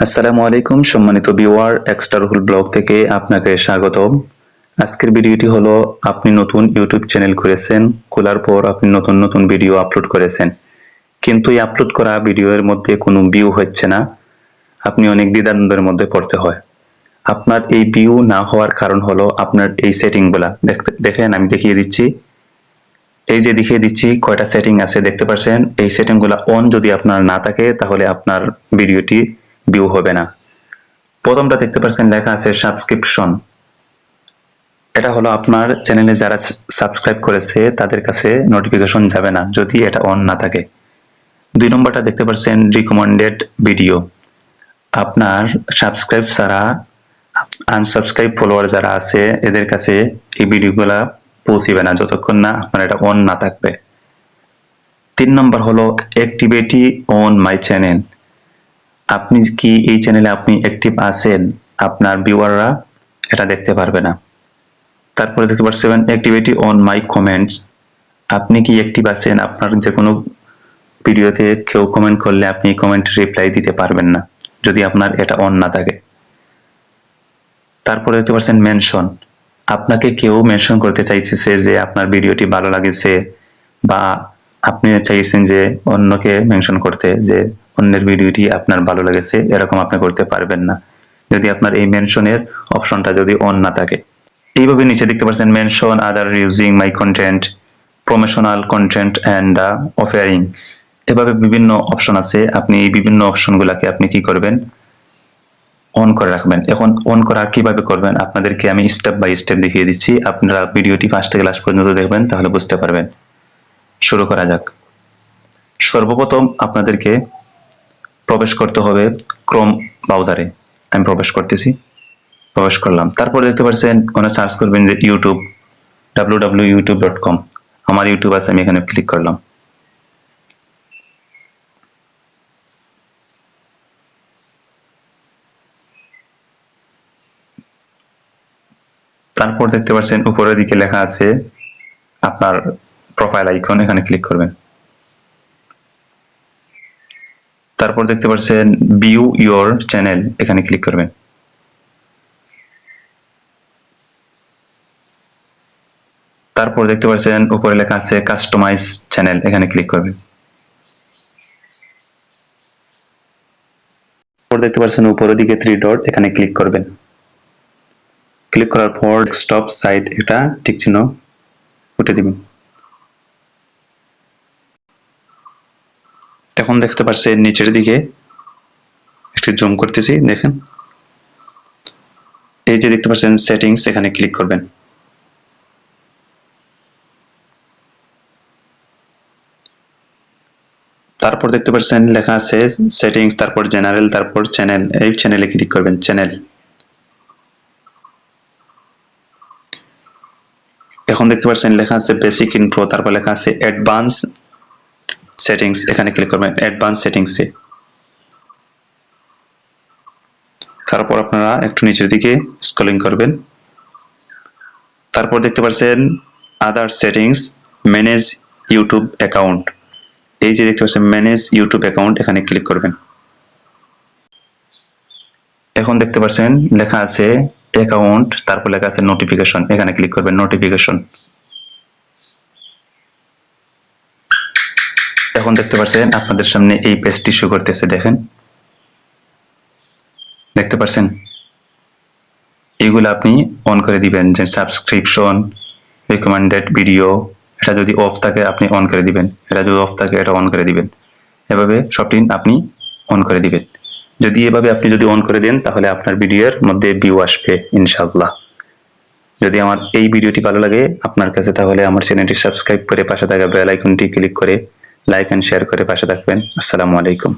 আসসালামু আলাইকুম, সম্মানিত ভিউয়ার, এক্সট্রা রুহুল ব্লগ থেকে আপনাকে স্বাগতম। আজকের ভিডিওটি হলো, আপনি নতুন ইউটিউব চ্যানেল করেছেন খোলার পর আপনি নতুন নতুন ভিডিও আপলোড করেছেন। কিন্তু এই আপলোড করা ভিডিওর মধ্যে কোনো ভিউ হচ্ছে না। আপনি অনেক দ্বিধাদ্বন্দ্বের মধ্যে পড়তে হয়। আপনার এই ভিউ না হওয়ার কারণ হলো, আপনার এই সেটিংগুলা। দেখতে, দেখেন, আমি দেখিয়ে দিচ্ছি। এই যে দেখিয়ে দিচ্ছি, কয়টা সেটিং আছে, দেখতে পাচ্ছেন? এই সেটিংগুলো অন যদি আপনার না থাকে, তাহলে আপনার ভিডিওটি ভিউ হবে না। প্রথমটা দেখতে পাচ্ছেন, লেখা আছে সাবস্ক্রিপশন এটা হলো আপনার চ্যানেলে যারা সাবস্ক্রাইব করেছে, তাদের কাছে নোটিফিকেশন যাবে না, যদি এটা অন না থাকে। দুই নম্বরটা দেখতে পাচ্ছেন রিকমেন্ডেড ভিডিও আপনার সাবস্ক্রাইব ছাড়া আনসাবস্ক্রাইব ফলোয়ার যারা আছে, এদের কাছে এই ভিডিওগুলা পৌঁছিবে না, যতক্ষণ না আপনার এটা অন না থাকবে। তিন নম্বর হলো অ্যাক্টিভিটি অন মাই চ্যানেল আপনি কি এই চ্যানেলে আপনি অ্যাক্টিভ আছেন? আপনার ভিউয়াররা এটা দেখতে পারবে না। তারপরে দেখতে পাচ্ছেন অ্যাক্টিভিটি অন মাই কমেন্টস আপনি কি অ্যাক্টিভ আছেন? আপনার যে কোনো ভিডিওতে কেউ কমেন্ট করলে আপনি কমেন্ট রিপ্লাই দিতে পারবেন না, যদি আপনার এটা অন না থাকে। তারপরে দেখতে পাচ্ছেন মেনশন আপনাকে কেউ মেনশন করতে চাইছে যে আপনার ভিডিওটি ভালো লাগেছে বা আপনি চাইছেন যে অন্যকে মেনশন করতে, যে অন্যের ভিডিওটি আপনার ভালো লেগেছে, এরকম আপনি করতে পারবেন না। যদি আপনার এই মেনশনের অপশনটা যদি অন না থাকে। এইভাবে নিচে দেখতে পাচ্ছেন mention other using my content promotional content and the offering এভাবে বিভিন্ন অপশন আছে। আপনি এই বিভিন্ন অপশনগুলোকে আপনি কি করবেন? অন করে রাখবেন। এখন অন করা কীভাবে করবেন? আপনাদেরকে আমি স্টেপ বাই স্টেপ দেখিয়ে দিচ্ছি। আপনারা ভিডিওটি ফার্স্ট থেকে লাস্ট পর্যন্ত দেখবেন, তাহলে বুঝতে পারবেন। শুরু করা যাক। সর্বপ্রথম আপনাদেরকে প্রবেশ করতে হবে ক্রোম ব্রাউজারে। আমি প্রবেশ করতেছি, প্রবেশ করলাম। তারপর দেখতে পাচ্ছেন ওখানে সার্চ করবেন যে YouTube W W YouTube dot com আমার ইউটিউব আছে, আমি এখানে ক্লিক করলাম। তারপর দেখতে পাচ্ছেন উপরের দিকে লেখা আছে, আপনার প্রোফাইল আইকন এখানে ক্লিক করবেন। তারপর দেখতে পাচ্ছেন ভিউ ইওর চ্যানেল এখানে ক্লিক করবেন। তারপর দেখতে পাচ্ছেন উপরে লেখা আছে কাস্টমাইজ চ্যানেল এখানে ক্লিক করবেন। দেখতে পাচ্ছেন উপরের দিকে থ্রি ডট এখানে ক্লিক করবেন। ক্লিক করার পর স্টপ সাইট এটা ঠিক চিহ্ন উঠে দিবেন এখন দেখতে পাচ্ছেন নিচের দিকে একটু জুম করতেছি, দেখেন। এই যে দেখতে পাচ্ছেন সেটিংস এখানে ক্লিক করবেন। তারপর দেখতে পাচ্ছেন লেখা আছে সেটিংস তারপর জেনারেল তারপর চ্যানেল এই চ্যানেলে ক্লিক করবেন চ্যানেল এখন দেখতে পাচ্ছেন লেখা আছে বেসিক ইন্ট্রো তারপর লেখা আছে অ্যাডভান্স সেটিংস এখানে ক্লিক করবেন অ্যাডভান্স সেটিংসে তারপর আপনারা একটু নিচের দিকে স্ক্রলিং করবেন। তারপর দেখতে পাচ্ছেন other settings manage YouTube account এই যে দেখতে পাচ্ছেন ম্যানেজ ইউটিউব অ্যাকাউন্ট এখানে ক্লিক করবেন। এখন দেখতে পাচ্ছেন লেখা আছে অ্যাকাউন্ট তারপর লেখা আছে নোটিফিকেশন এখানে ক্লিক করবেন নোটিফিকেশন এখন দেখতে পাচ্ছেন আপনাদের সামনে এই পেজটি শো করতেছে, দেখেন। দেখতে পাচ্ছেন এগুলো আপনি অন করে দিবেন, যে সাবস্ক্রিপশন রিকমেন্ডেড ভিডিও এটা যদি অফ থাকে, আপনি অন করে দিবেন। এটা যদি অফ থাকে, এটা অন করে দিবেন। এভাবে সবটি আপনি অন করে দিবেন। যদি এভাবে আপনি যদি অন করে দেন, তাহলে আপনার ভিডিওর মধ্যে ভিউ আসবে, ইনশাআল্লাহ। যদি আমার এই ভিডিওটি ভালো লাগে, আপনার কাছে তাহলে আমার চ্যানেলটি সাবস্ক্রাইব করে পাশে থাকা বেল আইকনটি ক্লিক করে লাইক এন্ড শেয়ার করে পাশে থাকবেন। আসসালামু আলাইকুম।